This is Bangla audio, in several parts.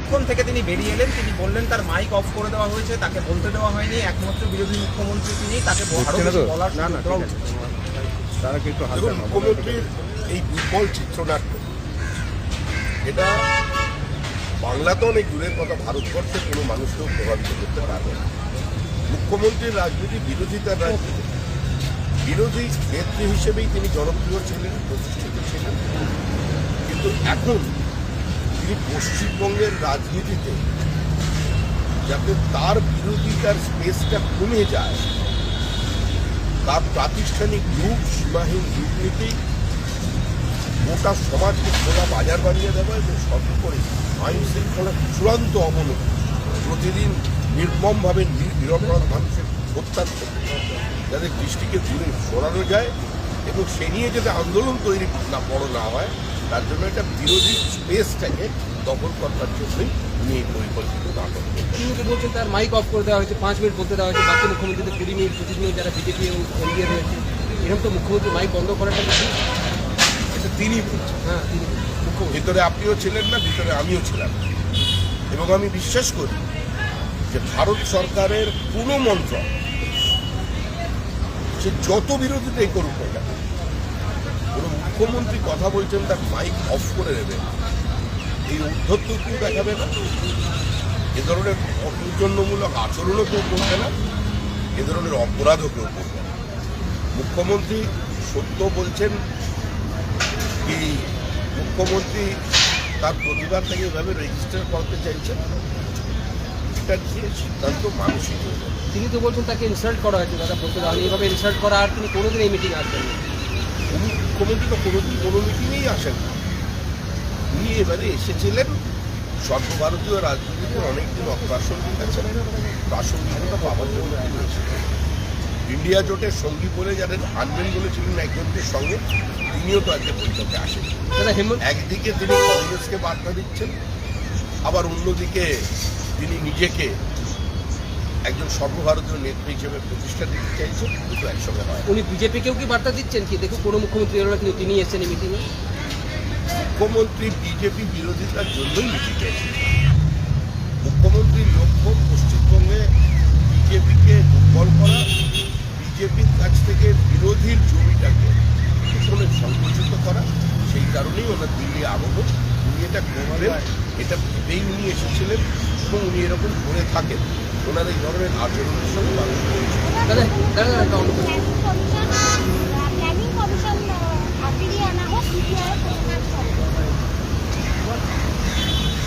প্রশিক্ষণ থেকে তিনি বেরিয়ে এলেন। তিনি বললেন তার মাইক অফ করে দেওয়া হয়েছে তাকে বলতে দেওয়া হয়নি। একমাত্র বিরোধী মুখ্যমন্ত্রী তিনি তাকে আরও বেশি বলার না। তারা কিন্তু মুখ্যমন্ত্রীর এই বিফল চিত্রনাট্য এটা বাংলা তো অনেক দূরের কথা ভারতবর্ষে কোনো মানুষকেও প্রভাবিত করতে পারবে না। মুখ্যমন্ত্রীর রাজনীতি বিরোধিতার রাজনীতি। বিরোধী নেত্রী হিসেবেই তিনি জনপ্রিয় ছিলেন প্রতিষ্ঠিত ছিলেন। কিন্তু এখন তিনি পশ্চিমবঙ্গের রাজনীতিতে যাতে তার বিরোধিতার স্পেসটা কমে যায়, তার প্রাতিষ্ঠানিক রূপ, সীমাহীন দুর্নীতি গোটা সমাজকে খোলা বাজার বানিয়ে দেওয়া এবং সর্বোপরি আইন চূড়ান্ত অবনতি প্রতিদিন নির্মমভাবে নিরপরাধ মানুষের হত্যা যাদের দৃষ্টিকে দূরে সরানো যায় এবং সে নিয়ে যাতে আন্দোলন তৈরি না বড় না হয় তার জন্য একটা বিরোধী স্পেসটাকে দখল করবার জন্যই উনি এই পরিকল্পিত নাটক তো বলছেন তার মাইক অফ করে দেওয়া হয়েছে পাঁচ মিনিট বলতে দেওয়া হয়েছে বাকি মুখ্যমন্ত্রীদের কুড়ি মিনিট পঁচিশ মিনিট যারা বিজেপি এবং এনডিএ রয়েছে এরকম তো মুখ্যমন্ত্রী মাইক বন্ধ করাটা বেশি। এটা তিনি বলছেন। হ্যাঁ তিনি। মুখ্যমন্ত্রী। ভিতরে আপনিও ছিলেন না ভিতরে আমিও ছিলাম। এবং আমি বিশ্বাস করি যে ভারত সরকারের কোনো মন্ত্র সে যত বিরোধিতাই করুক না মুখ্যমন্ত্রী কথা বলছেন, তার মাইক অফ করে দেবে। এই উদ্ধত্ত কেউ দেখাবে না? এ ধরনের অসৌজন্যমূলক আচরণও কেউ করবে না, এ ধরনের অপরাধও কেউ করবে না। মুখ্যমন্ত্রী সত্য বলছেন, কি মুখ্যমন্ত্রী তার প্রতিবাদটাকে এভাবে রেজিস্টার করতে চাইছেন? এটা নিয়ে সিদ্ধান্ত মানসিক তিনি তো বলছেন, তাকে ইনসাল্ট করা হয়েছে, দাদা, বলতে। এইভাবে ইনসাল্ট করা আর তিনি কোনোদিন এই মিটিং আসবেন না। মুখ্যমন্ত্রী তো কোনোদিন কোনো মিটিংয়েই আসেন উনি এবারে এসেছিলেন সর্বভারতীয় রাজনীতিতে অনেকদিন অপ্রাসঙ্গিক আছেন প্রাসঙ্গিকতা পাওয়ার জন্য তিনি এসেছেন ইন্ডিয়া জোটের সঙ্গী বলে যাদের আনবেন বলেছিলেন একজনকে সঙ্গে তিনিও তো আজকে বৈঠকে আসেন। একদিকে তিনি কংগ্রেসকে বার্তা দিচ্ছেন আবার অন্যদিকে তিনি নিজেকে একজন সর্বভারতীয় নেত্রী হিসেবে প্রতিষ্ঠা দিতে চাইছেন দুটো একসঙ্গে হয়। উনি বিজেপিকেও কি বার্তা দিচ্ছেন কি? দেখুন কোনো মুখ্যমন্ত্রী এলো কিন্তু তিনি এসেছেন এই মিটিংয়ে মুখ্যমন্ত্রী বিজেপি বিরোধিতার জন্যই মিটিংয়ে এসেছেন মুখ্যমন্ত্রীর লক্ষ্য পশ্চিমবঙ্গে বিজেপিকে দুর্বল করা বিজেপির কাছ থেকে বিরোধীর জমিটাকে কিছুক্ষণে সংকুচিত করা সেই কারণেই ওনার দিল্লি আগমন। উনি এটা করবেন এটা ভেবেই উনি এসেছিলেন এবং উনি এরকম করে থাকেন। ওনার এই ধরনের আচরণের সঙ্গে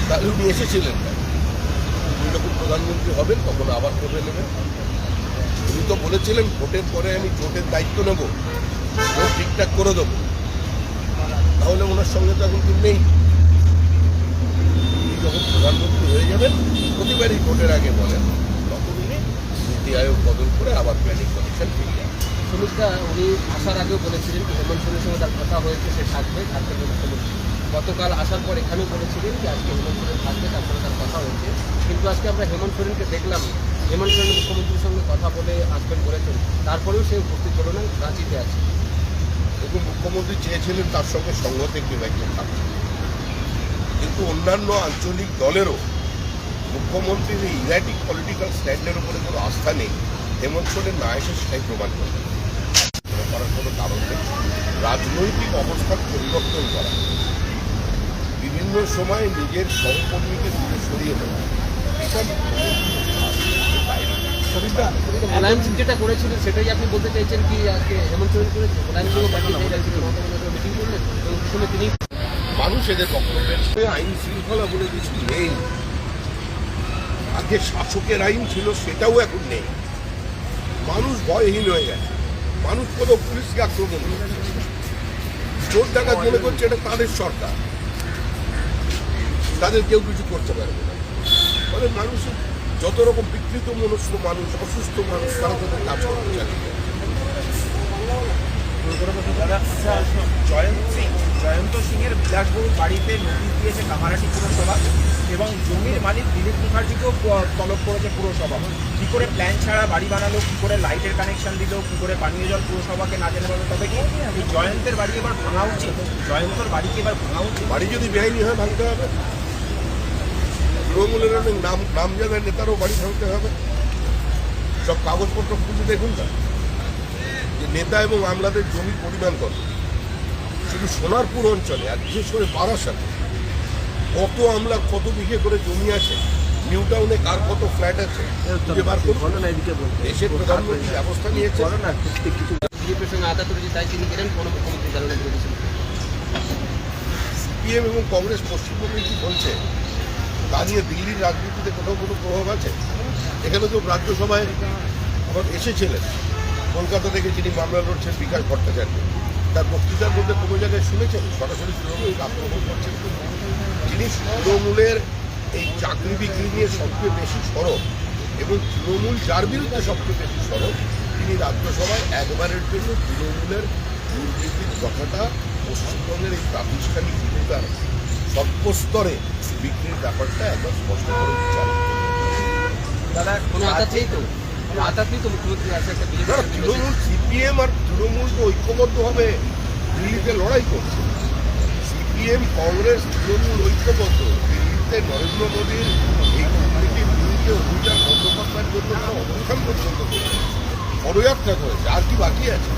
তাহলে উনি এসেছিলেন। যখন প্রধানমন্ত্রী হবেন তখন আবার করে নেবেন। উনি তো বলেছিলেন ভোটের পরে আমি জোটের দায়িত্ব নেব। ঠিকঠাক করে দেবো। তাহলে ওনার সঙ্গে তো এখন কেউ নেই। যখন প্রধানমন্ত্রী হয়ে যাবেন প্রতিবারই ভোটের আগে বলেন তখন উনি নীতি আয়োগ বদল করে আবার প্ল্যানিং কমিশন ফিরিয়ে আনেন। সুমিত্রা উনি আসার আগেও বলেছিলেন হেমন্ত সোরেনের সঙ্গে তার কথা হয়েছে সে থাকবে ঝাড়খণ্ডের মুখ্যমন্ত্রী গতকাল আসার পর এখানেও বলেছিলেন যে আজকে হেমন্ত সোরেন থাকবে তার সঙ্গে তার কথা হয়েছে। কিন্তু আজকে আমরা হেমন্ত সোরেনকে দেখলাম হেমন্ত সোরেন মুখ্যমন্ত্রীর সঙ্গে কথা বলে আসবেন বলেছেন তারপরেও সে উপস্থিত হলো না রাঁচিতে আছে। দেখুন মুখ্যমন্ত্রী চেয়েছিলেন তার সঙ্গে সংহতে কেউ একজন থাকবে কিন্তু অন্যান্য আঞ্চলিক দলেরও মুখ্যমন্ত্রীর এই ইরাটিক পলিটিক্যাল স্ট্যান্ডের উপরে কোনো আস্থা নেই হেমন্ত সোরেন না এসে সেটাই প্রমাণ করবে করার কোনো কারণ নেই। রাজনৈতিক অবস্থার পরিবর্তন করা। বিভিন্ন সময় নিজের সহকর্মীকে দূরে সরিয়ে দেওয়া যেটা করেছিলেন সেটাই আপনি বলতে চাইছেন কি আজকে হেমন্ত সোরেন করেছে? মোলায়েম সিংও পাঠিয়ে চাইছিলেন মমতা বন্দ্যোপাধ্যায় মিটিং করলেন? এবং তিনি মানুষ এদের সঙ্গে আইন শৃঙ্খলা বলে কিছু নেই। আগে শাসকের আইন ছিল, সেটাও এখন নেই। মানুষ ভয়হীন হয়ে গেছে। মানুষ কোনো পুলিশকে আক্রমণ চোর ডাকাত মনে করছে এটা তাদের সরকার। তাদের কেউ কিছু করতে পারবে না। ফলে মানুষ যত রকম বিকৃত মনস্ক মানুষ, অসুস্থ মানুষ, তারা তাদের কাজ করতে চালিয়ে বিলাসবহুল নোটিশ দিয়েছে কামারাটি পুরসভা এবং জমির মালিক দিলীপ মুখার্জিকেও তলব করেছে পুরসভা। কী করে প্ল্যান ছাড়া বাড়ি বানালো, কী করে লাইটের কানেকশন দিল, কী করে পানীয় জল পুরসভাকে না জেনে পাবে তবে কি? এই জয়ন্তের বাড়ি এবার ভাঙা উচিত। জয়ন্তর বাড়িকে এবার ভাঙা উচিত। বাড়ি যদি বেআইনি হয়, ভাঙতে হবে। তৃণমূলের অনেক নাম নাম জানা নেতারও বাড়ি ভাঙতে হবে। সব কাগজপত্র খুঁজে দেখুন না যে নেতা এবং আমলাদের জমি পরিমাণ কত? শুধু সোনারপুর অঞ্চলে আর বিশেষ করে বারাসাতে কত আমলা কত বিঘে করে জমি আছে নিউ টাউনে কার কত ফ্ল্যাট আছে খুঁজে বার করুন। দেশের প্রধানমন্ত্রী ব্যবস্থা নিয়েছে। কিছু বিজেপির সঙ্গে আদা তুলেছে তাই তিনি গেলেন কোনো মুখ্যমন্ত্রী সিপিএম এবং কংগ্রেস পশ্চিমবঙ্গে কি বলছে? তা নিয়ে দিল্লির রাজনীতিতে কোথাও কোনো প্রভাব আছে? এখানে তো রাজ্যসভায় আবার এসেছিলেন। কলকাতা থেকে যিনি মামলা লড়ছেন বিকাশ ভট্টাচার্য। তার বক্তৃতার মধ্যে কোনো জায়গায় শুনেছেন? সরাসরি তৃণমূলকে আক্রমণ করছেন যিনি তৃণমূলের এই চাকরি বিক্রি নিয়ে সবচেয়ে বেশি সরব এবং তৃণমূল যার বিরুদ্ধে সবচেয়ে বেশি সরব, তিনি রাজ্যসভায় একবারের জন্য তৃণমূলের দুর্নীতির কথাটা পশ্চিমবঙ্গের এই প্রাতিষ্ঠানিক ভূমিকার সর্বস্তরে বিক্রির ব্যাপারটা একবার স্পষ্ট করে বিচার দাদা, কোনো তো? কোনো তো মুখ্যমন্ত্রী আছে একটা তৃণমূল সিপিএম আর তৃণমূল তো ঐক্যবদ্ধভাবে দিল্লিতে লড়াই করছে। সিপিএম, কংগ্রেস, তৃণমূল ঐক্যবদ্ধ। দিল্লিতে নরেন্দ্র মোদীর এই দুর্নীতির বিরুদ্ধে অভিযান বন্দ্যোপাধ্যায়ের জন্য তারা অবস্থান পর্যন্ত করেছে পদযাত্রা করেছে, আর কি বাকি আছে?